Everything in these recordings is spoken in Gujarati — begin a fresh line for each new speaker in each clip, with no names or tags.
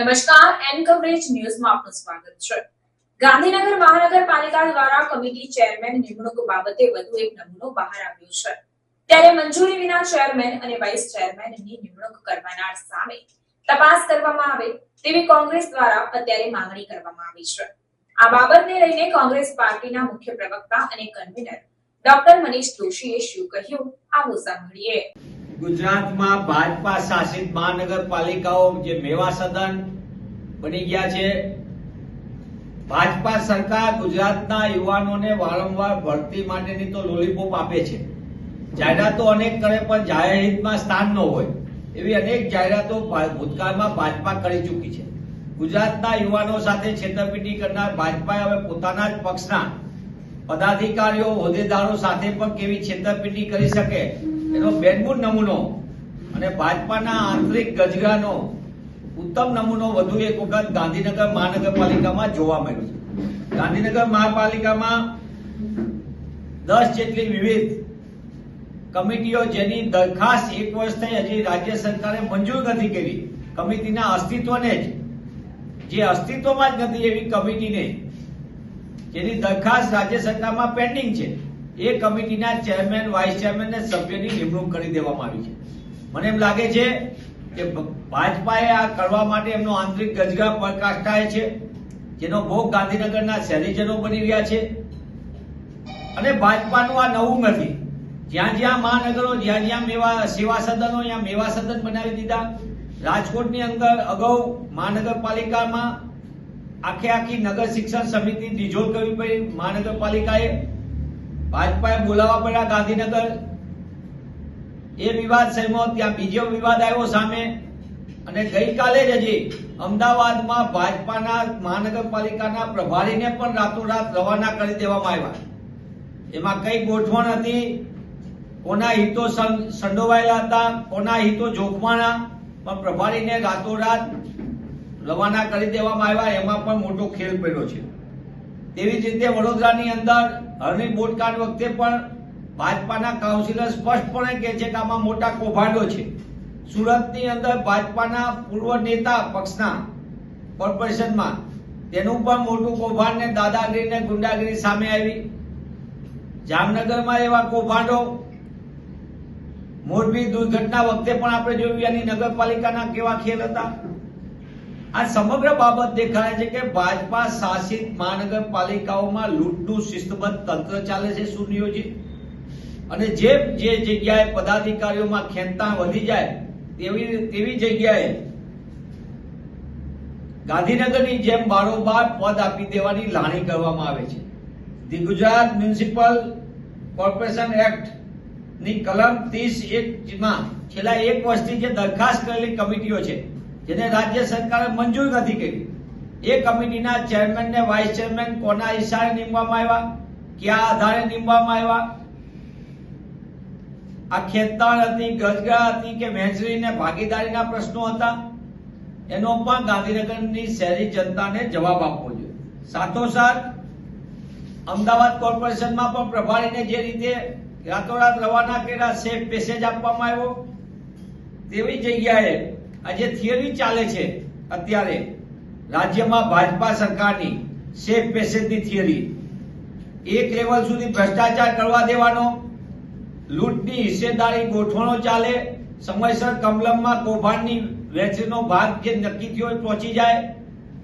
નમસ્કાર, એન કવરેજ ન્યૂઝમાં આપનું સ્વાગત છે. ગાંધીનગર મહાનગરપાલિકા દ્વારા કમિટી ચેરમેન નિમણૂક બાબતે વધુ એક નમૂનો બહાર આવ્યો છે. ત્યારે મંજૂરી વિના ચેરમેન અને વાઇસ ચેરમેનની નિમણૂક કરનાર સામે તપાસ કરવામાં આવે તેવી કોંગ્રેસ દ્વારા અત્યારે માંગણી કરવામાં આવી છે. આ બાબતને લઈને કોંગ્રેસ પાર્ટીના મુખ્ય પ્રવક્તા અને કન્વીનર ડોક્ટર મનીષ જોશીએ શું કહ્યું, આવો સાંભળીએ.
ગુજરાતમાં ભાજપા શાસિત મહાનગરપાલિકાઓ જે મેવા સદન બની ગયા છે, ભાજપા સરકાર ગુજરાતના યુવાનોને વારંવાર ભરતી માટેની તો લોલીપોપ આપે છે. જાહેરાતો અનેક કરે પણ જાહેર હિતમાં સ્થાન ન હોય. એવી અનેક જાહેરાતો ભૂતકાળમાં ભાજપા કરી ચૂકી છે. ગુજરાતના યુવાનો સાથે છેતરપિંડી કરનાર ભાજપાએ હવે પોતાના જ પક્ષના પદાધિકારીઓ હોદ્દેદારો સાથે પણ કેવી છેતરપિંડી કરી શકે એનો બેનબૂન નમૂનો અને ભાજપાના આંતરિક ગજગાનો ઉત્તમ નમૂનો વધુ એક વખત ગાંધીનગર મહાનગરપાલિકામાં જોવા મળ્યો છે. ગાંધીનગર મહાપાલિકામાં દસ જેટલી વિવિધ કમિટીઓ જેની દરખાસ્ત એક વર્ષ થઈ હજી રાજ્ય સરકારે મંજૂર નથી કરી. કમિટીના અસ્તિત્વને જ જે અસ્તિત્વમાં જ નથી એવી કમિટીને જેની દરખાસ્ત રાજ્ય સરકારમાં પેન્ડિંગ છે. એ કમિટીના ચેરમેન, વાઇસ ચેરમેન અને સભ્યની નિમણૂક કરી દેવામાં આવી છે. મને એમ લાગે છે કે ભાજપાએ આ કરવા માટે એમનો આંતરિક ગજગા પ્રકાશતાય છે, જેનો ભોગ ગાંધીનગરના શહેરીજનો બની રહ્યા છે. અને ભાજપાનું આ નવું નથી. જ્યાં જ્યાં મહાનગરો, જ્યાં જ્યાં મેવા સેવા સદનો ત્યાં મેવા સદન બનાવી દીધા, રાજકોટની અંદર અગાઉ મહાનગરપાલિકામાં આખે આખી નગર શિક્ષણ સમિતિ ડિઝોલ્વ કરવી પડી. મહાનગરપાલિકાએ ભાજપાએ બોલાવવા પડ્યા ગાંધીનગર. એ વિવાદ સહેમો ત્યાં બીજો વિવાદ આવ્યો સામે. અને ગઈકાલે જ હજી અમદાવાદમાં ભાજપાના મહાનગરપાલિકાના પ્રભારીને પણ રાતોરાત રવાના કરી દેવામાં આવ્યા. એમાં કઈ ગોઠવણ હતી? કોના હિતો સંડોવાયેલા હતા? કોના હિતો જોખમાના પણ પ્રભારીને રાતોરાત રવાના કરી દેવામાં આવ્યા. એમાં પણ મોટો ખેલ પડ્યો છે. તેવી જ રીતે વડોદરાની અંદર હરણી બોટકાંડ વખતે પણ ભાજપાના કાઉન્સિલર સ્પષ્ટપણે કહે છે કે આમાં મોટા કૌભાંડો છે. સુરતની અંદર ભાજપાના પૂર્વ નેતા પક્ષના કોર્પોરેશનમાં તેનું પણ મોટું કૌભાંડ ને દાદાગીરી ને ગુંડાગીરી સામે આવી. જામનગરમાં એવા કૌભાંડો. મોરબી દુર્ઘટના વખતે પણ આપણે જોયું એની નગરપાલિકાના કેવા ખેલ હતા. આ સમગ્ર બાબત દેખાય છે કે ભાજપા શાસિત મહાનગરપાલિકાઓમાં લૂંટનું શિસ્તબદ્ધ તંત્ર ચાલે છે, સુનિયોજિત. અને જે જે જગ્યાએ પદાધિકારીઓમાં ખેંચતા વધી જાય, તેવી તેવી જગ્યાએ ગાંધીનગરની જેમ બારોબાર પદ આપી દેવાની લાણી કરવામાં આવે છે. ધી ગુજરાત મ્યુનિસિપલ કોર્પોરેશન એક્ટની કલમ ત્રીસ એકમાં છેલ્લા એક વર્ષથી જે દરખાસ્ત કરેલી કમિટીઓ છે જેને રાજ્ય સરકારે મંજૂર નથી કરી. એ કમિટીના ચેરમેન ને વાઇસ ચેરમેન કોના ઈશારે નીમવામાં આવ્યા? કયા આધારે નીમવામાં આવ્યા? આ ખેતતાણ હતી ગજગા હતી કે વહેંચણી ભાગીદારીના પ્રશ્નો હતા? એનો પણ ગાંધીનગરની શહેરી જનતાને જવાબ આપવો જોઈએ. સાથોસાથ અમદાવાદ કોર્પોરેશનમાં પણ પ્રભારીને જે રીતે રાતોરાત રવાના કર્યા, સેફ પેસેજ આપવામાં આવ્યો, તેવી જગ્યાએ આજે થિયરી ચાલે છે, અત્યારે રાજ્યમાં ભાજપા સરકારની સેફ પેસેજની થિયરી એક લેવલ સુધી ભ્રષ્ટાચાર કરવા દેવાનો, લૂંટની હિસ્સેદારી ગોઠવણો ચાલે, સમયસર કમલમમાં કૌભાંડની વહેંચણીનો ભાગ જે નક્કી થયો પહોંચી જાય.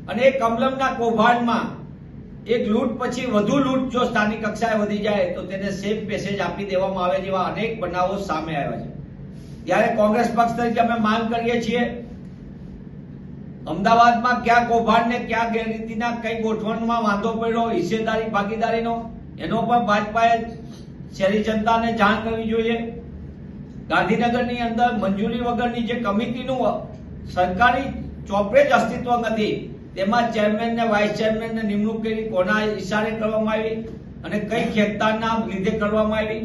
અને એ કમલમના કૌભાંડમાં એક લૂંટ પછી વધુ લૂંટ જો સ્થાનિક કક્ષાએ વધી જાય, તો તેને સેફ પેસેજ આપી દેવામાં આવે જેવા અનેક બનાવો સામે આવ્યા છે. ત્યારે કોંગ્રેસ પક્ષ તરીકે અમે માંગ કરીએ છીએ. અમદાવાદમાં ક્યાં કૌભાંડ ને ક્યાં ગેરરીતિના કઈ ગોઠવણમાં વાંધો પડ્યો, હિસ્સેદારી, ભાગીદારીનો, એનો પણ ભાજપાએ શહેરી જનતાને જાણ કરવી જોઈએ. ગાંધીનગરની અંદર મંજૂરી વગરની જે કમિટીનું સરકારી ચોપડે જ અસ્તિત્વ નથી, તેમાં ચેરમેન ને વાઇસ ચેરમેન ને નિમણૂક કરી કોના ઇશારે કરવામાં આવી અને કઈ ખેતતાના લીધે કરવામાં આવી.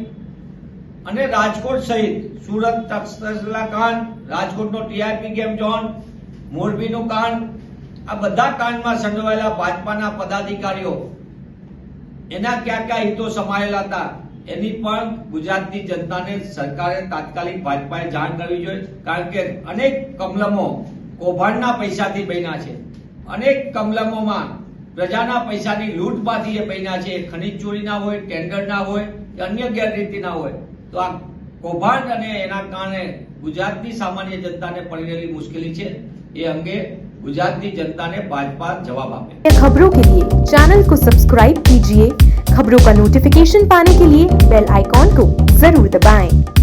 અને રાજકોટ સહિત સુરત, તક્ષશિલા કાંડ, રાજકોટનો ટીઆરપી ગેમ ઝોન મોરબીનું કાંડ, આ બધા કાંડમાં સંડોવાયેલા ભાજપાના પદાધિકારીઓ, એના ક્યાં ક્યાં હિતો સમાયેલા હતા, એની પણ ગુજરાતની જનતાને સરકારે તાત્કાલિક ભાજપાએ જાણ કરવી જોઈએ, કારણ કે અનેક કમલમો કૌભાંડના પૈસાથી બન્યા છે. અનેક કમલમોમાં પ્રજાના પૈસાની લૂંટમાંથી જે બન્યા છે. ખનીજ ચોરીના હોય, ટેન્ડરના હોય અન્ય ગેરરીતિના હોય. તો આ કૌભાંડ અને એના કારણે ગુજરાતની સામાન્ય જનતાને પડી રહેલી મુશ્કેલી છે એ અંગે ગુજરાતની જનતાને ભાજપા જવાબ આપે
खबरों के लिए चैनल को सब्सक्राइब कीजिए खबरों का नोटिफिकेशन पाने के लिए बेल आइकॉन को जरूर दबाएं।